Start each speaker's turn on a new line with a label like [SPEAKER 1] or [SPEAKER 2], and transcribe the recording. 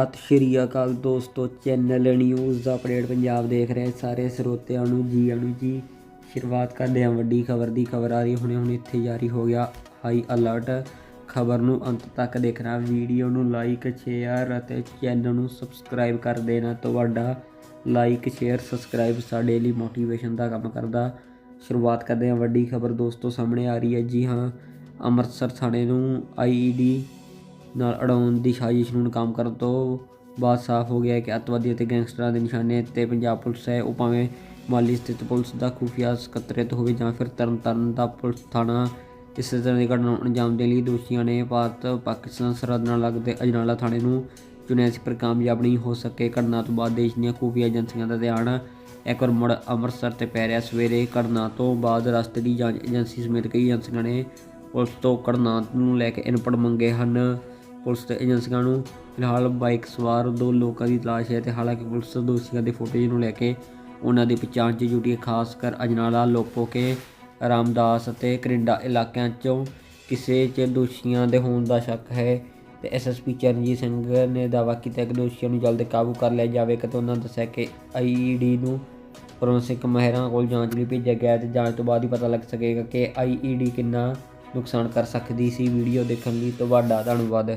[SPEAKER 1] ਸਤਿ ਸ਼੍ਰੀ ਅਕਾਲ ਦੋਸਤੋ channel news update Punjab ਦੇਖ ਰਹੇ ਸਾਰੇ ਸਰੋਤਿਆਂ ਨੂੰ ਜੀ ਆਇਆਂ ਜੀ। ਸ਼ੁਰੂਆਤ ਕਰਦੇ ਹਾਂ, ਵੱਡੀ ਖਬਰ ਦੀ ਖਬਰ ਆ ਰਹੀ, ਹੁਣੇ ਹੁਣੇ ਇੱਥੇ ਜਾਰੀ ਹੋ ਗਿਆ ਹਾਈ ਅਲਰਟ ਖਬਰ ਨੂੰ ਅੰਤ ਤੱਕ ਦੇਖਣਾ ਵੀਡੀਓ ਨੂੰ ਲਾਈਕ ਸ਼ੇਅਰ ਅਤੇ ਚੈਨਲ ਨੂੰ ਸਬਸਕ੍ਰਾਈਬ ਕਰ ਦੇਣਾ। ਤੁਹਾਡਾ ਲਾਈਕ ਸ਼ੇਅਰ ਸਬਸਕ੍ਰਾਈਬ ਸਾਡੇ ਲਈ ਮੋਟੀਵੇਸ਼ਨ ਦਾ ਕੰਮ ਕਰਦਾ। ਸ਼ੁਰੂਆਤ ਕਰਦੇ ਹਾਂ, ਵੱਡੀ ਖਬਰ ਦੋਸਤੋ, ਸਾਹਮਣੇ ਆ ਰਹੀ ਹੈ ਜੀ ਹਾਂ, ਅੰਮ੍ਰਿਤਸਰ ਥਾਣੇ ਨੂੰ ਆਈਈਡੀ ਨਾਲ ਅੜਾਉਣ ਦੀ ਸਾਜ਼ਿਸ਼ ਨੂੰ ਨਾਕਾਮ ਕਰਨ ਤੋਂ ਬਾਅਦ ਸਾਫ਼ ਹੋ ਗਿਆ ਹੈ ਕਿ ਅੱਤਵਾਦੀ ਅਤੇ ਗੈਂਗਸਟਰਾਂ ਦੇ ਨਿਸ਼ਾਨੇ ਤੇ ਪੰਜਾਬ ਪੁਲਿਸ ਹੈ। ਉਹ ਭਾਵੇਂ ਮਾਲੀ ਸਥਿਤ ਪੁਲਿਸ ਦਾ ਖੁਫੀਆ ਸਕੱਤਰੇਤ ਹੋਵੇ ਜਾਂ ਫਿਰ ਤਰਨਤਾਰਨ ਦਾ ਪੁਲਿਸ ਥਾਣਾ, ਇਸੇ ਤਰ੍ਹਾਂ ਦੀ ਘਟਨਾ ਨੂੰ ਅੰਜਾਮ ਦੇਣ ਲਈ ਦੋਸ਼ੀਆਂ ਨੇ ਭਾਰਤ, ਪਾਕਿਸਤਾਨ, ਸਰਹੱਦ ਨਾਲ ਲੱਗਦੇ ਅਜਨਾਲਾ ਥਾਣੇ ਨੂੰ ਚੁਣਿਆ ਸੀ। ਪਰ ਕਾਮਯਾਬ ਨਹੀਂ ਹੋ ਸਕੇ। ਘਟਨਾ ਤੋਂ ਬਾਅਦ ਦੇਸ਼ ਦੀਆਂ ਖੁਫੀਆ ਏਜੰਸੀਆਂ ਦਾ ਧਿਆਨ ਇੱਕ ਵਾਰ ਮੁੜ ਅੰਮ੍ਰਿਤਸਰ ਤੇ ਪੈ ਰਿਹਾ। ਸਵੇਰੇ ਘਟਨਾ ਤੋਂ ਬਾਅਦ ਰਸਤੇ ਦੀ ਜਾਂਚ ਏਜੰਸੀ ਸਮੇਤ ਕਈ ਏਜੰਸੀਆਂ ਨੇ ਪੁਲਿਸ ਤੋਂ ਘਟਨਾ ਨੂੰ ਲੈ ਕੇ ਇਨਪੁਟ ਮੰਗੇ ਹਨ। ਪੁਲਿਸ ਤੇ ਏਜੰਸੀਆਂ ਨੂੰ ਫਿਲਹਾਲ ਬਾਈਕ ਸਵਾਰ ਦੋ ਲੋਕਾਂ ਦੀ ਤਲਾਸ਼ ਹੈ ਤੇ ਹਾਲਾਂਕਿ ਪੁਲਿਸ ਦੋਸ਼ੀਆਂ ਦੇ ਫੋਟੋਜ ਨੂੰ ਲੈ ਕੇ ਉਹਨਾਂ ਦੀ ਪਛਾਣ 'ਚ ਜੁਟੀ ਹੈ, ਖਾਸ ਕਰ ਅਜਨਾਲਾ, ਲੋਪੋਕੇ, ਰਾਮਦਾਸ ਅਤੇ ਕਰਿੰਡਾ ਇਲਾਕਿਆਂ 'ਚੋਂ ਕਿਸੇ 'ਚ ਦੋਸ਼ੀਆਂ ਦੇ ਹੋਣ ਦਾ ਸ਼ੱਕ ਹੈ ਤੇ ਐਸਐਸਪੀ ਚਰਨਜੀਤ ਸਿੰਘ ਨੇ ਦਾਅਵਾ ਕੀਤਾ ਕਿ ਦੋਸ਼ੀਆਂ ਨੂੰ ਜਲਦ ਕਾਬੂ ਕਰ ਲਿਆ ਜਾਵੇਗਾ ਤੇ ਉਹਨਾਂ ਦੱਸਿਆ ਕਿ ਆਈਈਡੀ ਨੂੰ ਫੋਰੈਂਸਿਕ ਮਹਿਰਾਂ ਕੋਲ ਜਾਂਚ ਲਈ ਭੇਜਿਆ ਗਿਆ ਹੈ ਤੇ ਜਾਂਚ ਤੋਂ ਬਾਅਦ ਹੀ ਪਤਾ ਲੱਗ ਸਕੇਗਾ ਕਿ ਆਈਈਡੀ ਕਿੰਨਾ ਨੁਕਸਾਨ ਕਰ ਸਕਦੀ ਸੀ। ਵੀਡੀਓ ਦੇਖਣ ਲਈ ਤੁਹਾਡਾ ਧੰਨਵਾਦ।